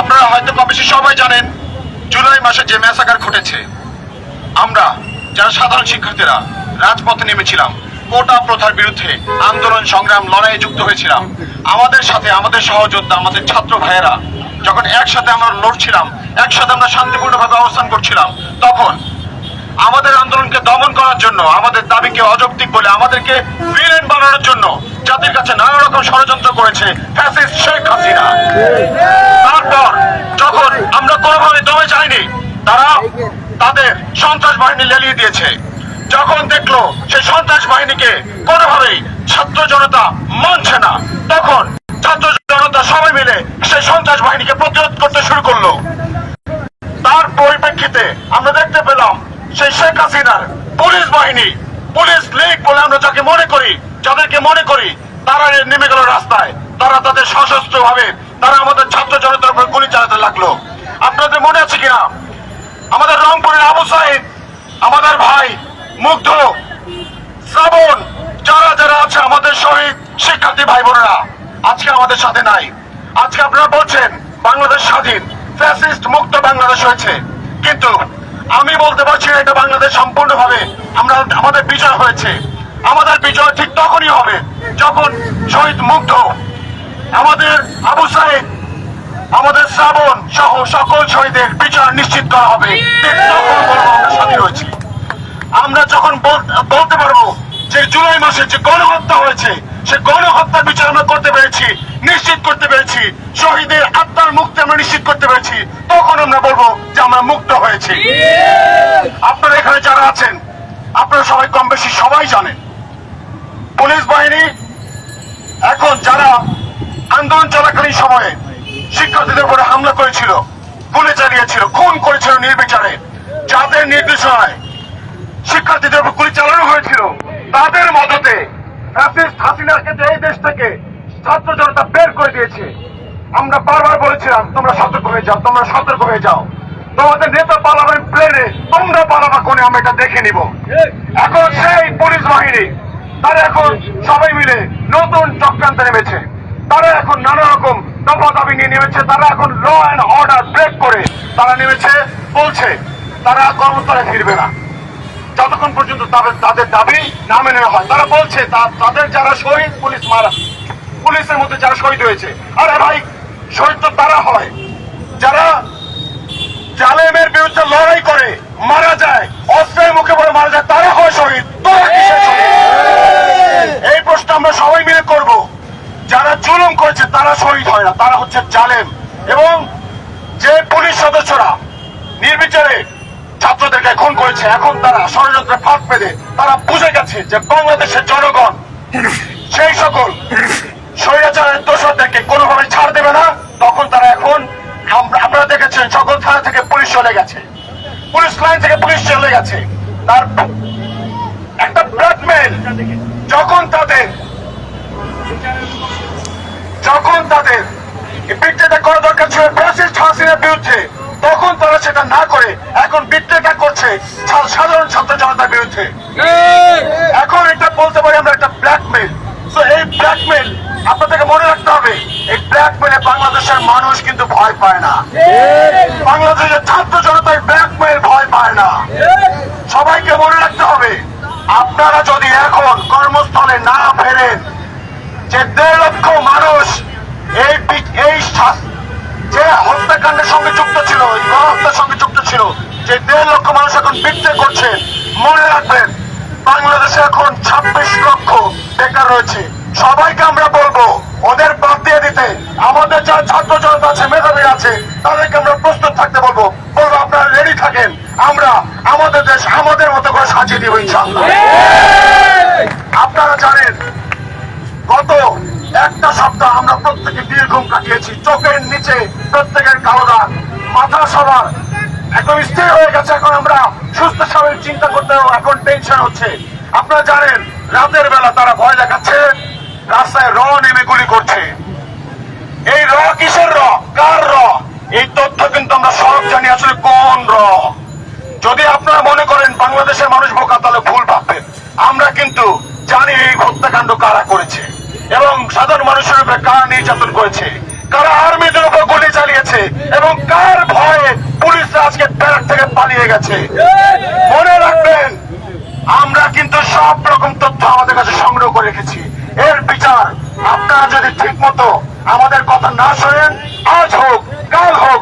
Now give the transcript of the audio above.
আপনারা হয়তো কম বেশি সবাই জানেন, জুলাই মাসে যে ম্যাসাকার ঘটেছে, আমরা যারা সাধারণ শিক্ষার্থীরা রাজপথে নেমেছিলাম, কোটা প্রথার বিরুদ্ধে আন্দোলন, সংগ্রাম, লড়াইয়ে যুক্ত হয়েছিলাম। আমাদের সাথে আমাদের সহযোদ্ধা, আমাদের ছাত্র ভাইয়েরা, যখন একসাথে আমরা লড়ছিলাম, একসাথে আমরা শান্তিপূর্ণভাবে অবস্থান করছিলাম, তখন আমাদের আন্দোলনকে দমন করার জন্য, আমাদের দাবিকে অযৌক্তিক বলে আমাদেরকে ভিলেন বানানোর জন্য জাতির কাছে নানা রকম ষড়যন্ত্র করেছে শেখ হাসিনা। তারপর যখন আমরা কোনোভাবে দমে যাইনি তারা তাদের সন্ত্রাস বাহিনী লেলিয়ে দিয়েছে। যখন দেখল সেই সন্ত্রাস বাহিনীকে কোনোভাবেই ছাত্র জনতা মানছে না, তখন ছাত্র জনতা সবাই মিলে সেই সন্ত্রাস বাহিনীকে প্রতিরোধ করতে শুরু করল। তার পরিপ্রেক্ষিতে আমরা দেখতে পেলাম সেই শেখ হাসিনার পুলিশ বাহিনী, পুলিশ লীগ বলে আমরা যাকে মনে করি, যাদেরকে মনে করি, তারা নেমে গেল রাস্তায়। তারা তাদের সশস্ত্র ভাবে তারা আমাদের ছাত্র জনতার উপর গুলি চালাতে লাগল। আপনাদের মনে আছে কিনা? আমাদের রংপুরের আবু সাহেব, আমাদের ভাই মুগ্ধ, শ্রাবণ, যারা যারা আছে আমাদের শহীদ শিক্ষার্থী ভাই বোনেরা আজকে আমাদের সাথে নাই। আজকে আপনারা বলছেন, বাংলাদেশ স্বাধীন, ফ্যাসিস্ট মুক্ত বাংলাদেশ হয়েছে। কিন্তু আমি বলতে পারছি এটা বাংলাদেশ সম্পূর্ণভাবে আমরা, আমাদের বিজয় হয়েছে। আমাদের বিজয় ঠিক তখনই হবে যখন শহীদ মুগ্ধ, আমাদের আবু সাহেব আমাদের শ্রাবণ সহ সকল শহীদের বিচার নিশ্চিত করা হবে। আমরা যখন বলতে পারব যে জুলাই মাসে যে গণহত্যা হয়েছে, সে গণহত্যার বিচার আমরা করতে পেরেছি, নিশ্চিত করতে পেরেছি। শহীদের আত্মার মুক্তি আমরা নিশ্চিত করতে পেরেছি। তখন আমরা বলব যে আমরা মুক্ত হয়েছি। আপনারা এখানে যারা আছেন, আপনারা সবাই কম বেশি সবাই জানেন। পুলিশ বাহিনী, এখন যারা আন্দোলন চলাকালীন সময়ে শিক্ষার্থীদের উপরে হামলা করেছিল, গুলি চালিয়েছিল, খুন করেছিল নির্বিচারে। যাদের নির্দেশনায় শিক্ষার্থীদের উপর গুলি চালানো হয়েছিল, তাদের মদতে হাসিনাকে এই দেশ থেকে ছাত্র জনতা বের করে দিয়েছে। আমরা বারবার বলেছিলাম, তোমরা সতর্ক হয়ে যাও, তোমরা সতর্ক হয়ে যাও। তোমাদের নেতা পালাবেন প্লেনে তোমরা পালাবা কোনে আমরা এটা দেখে নিব। এখন সেই পুলিশ বাহিনী, তারা এখন সবাই মিলে নতুন চক্রান্তে নেমেছে। তারা এখন নানা রকম দফা দাবি নিয়ে নেমেছে। তারা এখন ল অ্যান্ড অর্ডার ব্রেক করে তারা নেমেছে, বলছে, তারা কর্মস্থলে ফিরবে না। যতক্ষণ পর্যন্ত তাদের তাদের দাবি না মেনে হয়, তারা বলছে তাদের যারা শহীদ, পুলিশ মারা, পুলিশের মধ্যে যারা শহীদ হয়েছে, আরে ভাই, শহীদ তো তারা হয়। যারা জালেমের বিরুদ্ধে লড়াই করে, মারা যায়, অস্ত্রের মুখে পড়ে মারা যায়, তারা হয় শহীদ। এই প্রশ্ন আমরা সবাই করব যারা জুলুম করেছে তারা শহীদ হয় না, তারা হচ্ছে জালেম। এবং যে পুলিশ সদস্যরা নির্বিচারে ছাত্রদেরকে খুন করেছে, এখন তারা ষড়যন্ত্রে ফাঁক পেতে তারা বুঝে গেছে যে বাংলাদেশের জনগণ, সেই সকল স্বৈরাচারের দোষরদেরকে কোনোভাবে ছাড় দেবে না। তখন তারা এখন আপনারা দেখেছেন, সকল থানা থেকে পুলিশ চলে গেছে। পুলিশ লাইন থেকে পুলিশ চলে গেছে। তার একটা ব্ল্যাকমেল, যখন তাদের যখন তাদের বিক্রেতা করা দরকার ছিল ফ্যাসিস্ট হাসিনার বিরুদ্ধে তখন তারা সেটা না করে এখন বিক্রেতা করছে সাধারণ ছাত্র জনতার বিরুদ্ধে। এখন এটা বলতে পারি আমরা একটা ব্ল্যাকমেল তো এই ব্ল্যাকমেল আপনাদেরকে মনে রাখতে হবে এই ব্ল্যাকমেলে বাংলাদেশের মানুষ কিন্তু ভয় পায় না। বাংলাদেশের ছাত্র জনতার ব্ল্যাকমেল ভয় পায় না। সবাইকে মনে রাখতে হবে আপনারা যদি এখন কর্মস্থলে না ফেরেন যে দেড় লক্ষ মানুষ এই এই যে হত্যাকাণ্ডের সঙ্গে যুক্ত ছিল গণহত্যার সঙ্গে যুক্ত ছিল যে দেড় লক্ষ মানুষ এখন বিক্রি করছে মনে রাখবেন বাংলাদেশে এখন ছাব্বিশ লক্ষ বেকার রয়েছে। সবাইকে আমরা বলব ওদের বাদ দিয়ে দিতে। আমাদের যারা ছাত্র জনতা আছে মেধাবী আছে তাদেরকে আমরা প্রস্তুত থাকতে বলব। বলব আপনারা রেডি থাকেন আমরা আমাদের দেশ আমাদের মতো করে সাজিয়ে দিব ইনশাআল্লাহ। আপনারা জানেন গত একটা সপ্তাহ আমরা প্রত্যেকে দীর্ঘম কাটিয়েছি। চোখের নিচে প্রত্যেকের দাগ মাথা সবার এখন স্থির হয়ে গেছে। এখন আমরা সুস্থ স্বাভাবিক চিন্তা করতে এখন টেনশন হচ্ছে। আপনারা জানেন, রাতের বেলা তারা ভয় দেখাচ্ছে। রাস্তায় র নেমে সাধারণ মানুষের উপরে কার নির্যাতন করেছে? কারা আর্মিদের উপর গুলি চালিয়েছে? এবং কার ভয়ে পুলিশ আজকে প্যারেড থেকে পালিয়ে গেছে? মনে রাখবেন, আমরা কিন্তু সব রকম তথ্য আমাদের কাছে সংগ্রহ করে রেখেছি। এর বিচার আপনারা যদি ঠিক মতো আমাদের কথা না শোনেন, আজ হোক, কাল হোক